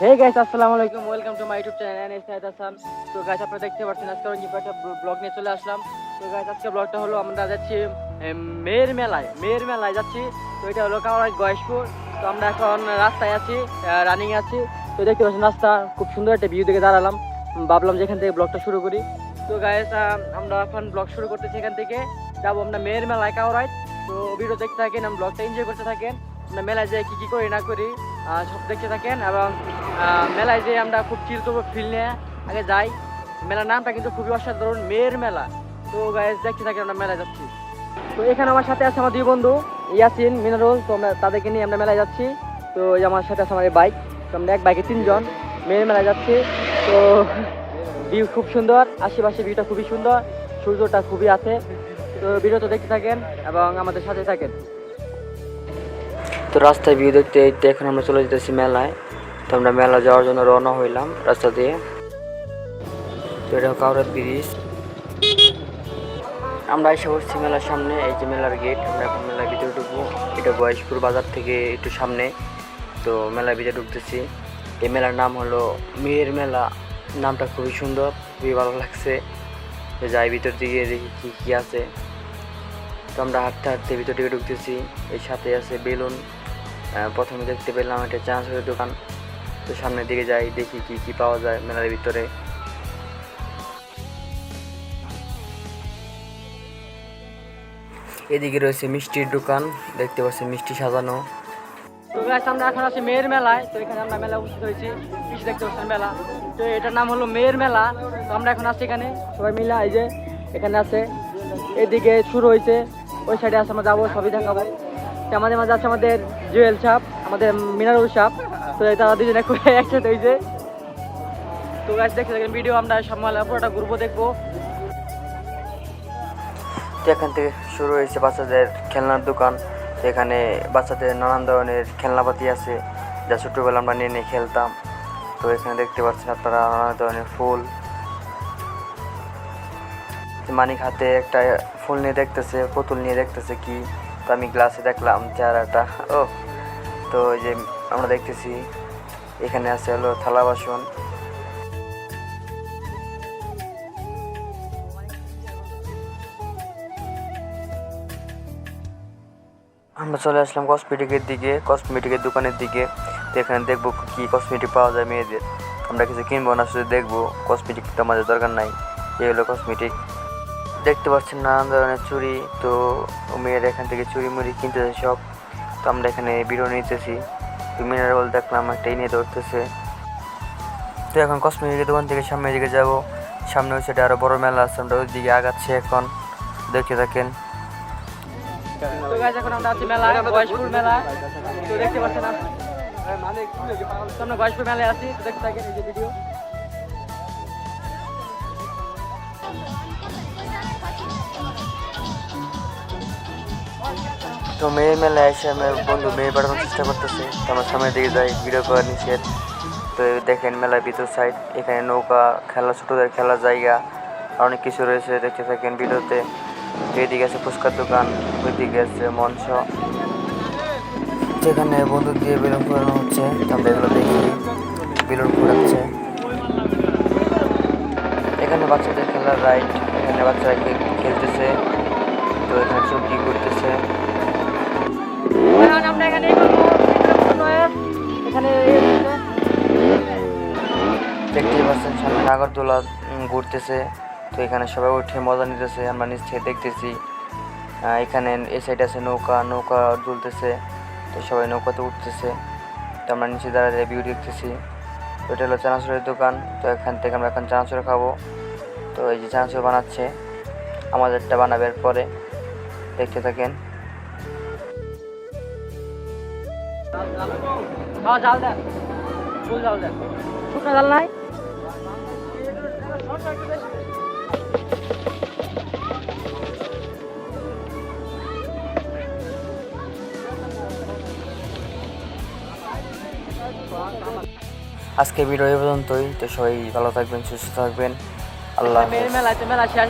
হে guys আসসালামু আলাইকুম welcome to my YouTube channel NS Saeed Hasan. তো গাইস আপনারা দেখতে পাচ্ছেন, আজকে আমি একটা ব্লগ নিয়ে চলে আসলাম। তো গাইস আজকে ব্লগটা হলো, আমরা যাচ্ছি মেয়ের মেলায় মেয়ের মেলায় যাচ্ছি। তো এটা হলো কামারাই গয়েশপুর। তো আমরা এখন রাস্তায় আছি রানিং আছি। তো দেখতে পাচ্ছেন, রাস্তা খুব সুন্দর একটা ভিউ দেখে দাঁড়ালাম। ভাবলাম যে এখান থেকে ব্লগটা শুরু করি। তো গাইস আমরা এখন ব্লগ শুরু করতেছি এখান থেকে। যাব আমরা মেয়ের মেলায় কাওরাই তো ভিডিও দেখতে থাকেন আমরা ব্লগটা এনজয় করতে থাকেন। আমরা মেলায় যেয়ে কী কী করি, না করি। দেখতে থাকেন এবং মেলায় যে আমরা খুব চিল করব ফিল নিয়ে আগে যাই। মেলার নামটা কিন্তু খুবই অসাধারণ, মেয়ের মেলা। তো গাইজ দেখতে থাকেন আমরা মেলায় যাচ্ছি। তো এখানে আমার সাথে আছে আমার দুই বন্ধু, ইয়াসিন, মিনারুল, তো আমরা তাদেরকে নিয়ে আমরা মেলায় যাচ্ছি। তো আমার সাথে আছে আমার বাইক তো আমরা এক বাইকে তিনজন, মেয়ের মেলায় যাচ্ছি। তো ভিউ খুব সুন্দর, আশেপাশে ভিউটা খুবই সুন্দর, সূর্যটা খুবই আছে। তো ভিডিওটা দেখতে থাকেন এবং আমাদের সাথে থাকেন। তো রাস্তায় ভিউ দেখতে দেখতে এখন আমরা চলে যেতেছি মেলায়। তো আমরা মেলা যাওয়ার জন্য রওনা হইলাম রাস্তা দিয়ে। তো এটা কাউরাত ব্রিজ। আমরা এসে পড়ছি মেলার সামনে, এই যে মেলার গেট। আমরা এখন মেলার ভিতরে ঢুকবো। এটা বয়সপুর বাজার থেকে একটু সামনে। তো মেলার ভিতরে ঢুকতেছি। এই মেলার নাম হলো মেয়ের মেলা। নামটা খুবই সুন্দর, খুবই ভালো লাগছে। যাই ভিতর দিকে দেখি কী কী আছে। তো আমরা হাঁটতে হাঁটতে ভিতর দিকে ঢুকতেছি এর সাথে আছে বেলুন। প্রথমে দেখতে পেলাম একটা চানাচুরের দোকান। তো সামনের দিকে যাই, দেখি কি কি পাওয়া যায় মেলার ভিতরে। এদিকে রয়েছে মিষ্টির দোকান, দেখতে পাচ্ছি মিষ্টি সাজানো। তো আমরা এখন আছি মেয়ের মেলায়, তো এখানে আমরা মেলা উপস্থিত হয়েছি। মিষ্টি দেখতে পাচ্ছেন মেলা। তো এটার নাম হলো মেয়ের মেলা। তো আমরা এখন আছি এখানে, সবাই মিলে এই যে এখানে আছে। এদিকে শুরু হয়েছে ওই সাইডে আছে, আমরা যাব, সবই দেখাবো। তো আমাদের মাঝে আছে আমাদের জুয়েল সাপ, আমাদের মিনারুল সাপ। তো তারা দুজনে একসাথে হয়েছে তো গাছ দেখতে থাকেন ভিডিও আমরা সব মেলা পুরোটা ঘুরবো, দেখব। তো এখান থেকে শুরু হয়েছে বাচ্চাদের খেলনার দোকান। এখানে বাচ্চাদের নানান ধরনের খেলনাপাতি আছে, যা ছোটোবেলা আমরা নিয়ে নিয়ে খেলতাম। তো এখানে দেখতে পাচ্ছেন আপনারা নানান ধরনের ফুল মানিক হাতে একটা ফুল নিয়ে দেখতেছে, পুতুল নিয়ে দেখতেছে কি? তো আমি গ্লাসে দেখলাম চেহারাটা। ও, তো এই যে আমরা দেখতেছি, এখানে আছে হলো থালা বাসন। আমরা চলে আসলাম কসমেটিকের দিকে কসমেটিকের দোকানের দিকে। তো এখানে দেখব কি কসমেটিক পাওয়া যায় মেয়েদের। আমরা কিছু কিনবো না, শুধু দেখব কসমেটিক তো আমাদের দরকার নাই। এই হলো কসমেটিক দেখতে পাচ্ছেন নানান ধরনের চুরি, তো মেয়ের এখান থেকে চুড়ি মুড়ি কিনতেছে সব। তো আমরা এখানে বিরো নিতেছি। মিনারেল দেখলাম, একটা নিয়ে ধরতেছে। তো এখন কসমেটিকের দোকান থেকে সামনের দিকে যাব। সামনে হচ্ছে এটা আরও বড় মেলা আছে, আমরা ওই দিকে আগাচ্ছি এখন। দেখে থাকেন। মেলা আছি দেখতে থাকেন এই যে ভিডিও তো মেয়ে মেলায় এসে আমার বন্ধু মেয়ে পাঠানোর চেষ্টা করতেছে। তো আমরা সামনের দিকে যাই ভিডিও করা নিষেধ। তো দেখেন মেলার ভিতর সাইড এখানে নৌকা খেলা, ছোটদের খেলার জায়গা, অনেক কিছু রয়েছে, দেখতে থাকেন ভিডিওতে। এদিকে আছে ফুচকার দোকান, ওইদিকে আছে মঞ্চ। যেখানে বন্দুক দিয়ে বেলুন ফুরানো হচ্ছে আমরা এগুলো দেখি। বেলুন ফুরাচ্ছে এখানে বাচ্চাদের খেলার রাইড এখানে বাচ্চারা খেলতেছে। তো এখানে চুক্তি করতেছে। আমরা এখানে এখানে দেখতেই পাচ্ছেন সামনে উম, ঘুরতেছে। তো এখানে সবাই উঠে মজা নিতেছে আমরা নিচ থেকে দেখতেছি। এখানে এই সাইড আছে নৌকা নৌকা দুলতেছে। তো সবাই নৌকাতে উঠতেছে। তো আমরা নিচে দাঁড়িয়ে ভিউ দেখতেছি। তো এটা হলো চানাচুরের দোকান। তো এখান থেকে আমরা এখন চানাচুর খাব। তো এই যে চানাচুর বানাচ্ছে আমাদেরটা বানাবে পরে দেখতে থাকেন। হ্যাঁ জাল দেন। ফুল জাল দেন। শুকনো জাল নাই? আজকে ভিডিও এই পর্যন্তই। তো সবাই ভালো থাকবেন সুস্থ থাকবেন। আল্লাহ মেলা মেলা শেষ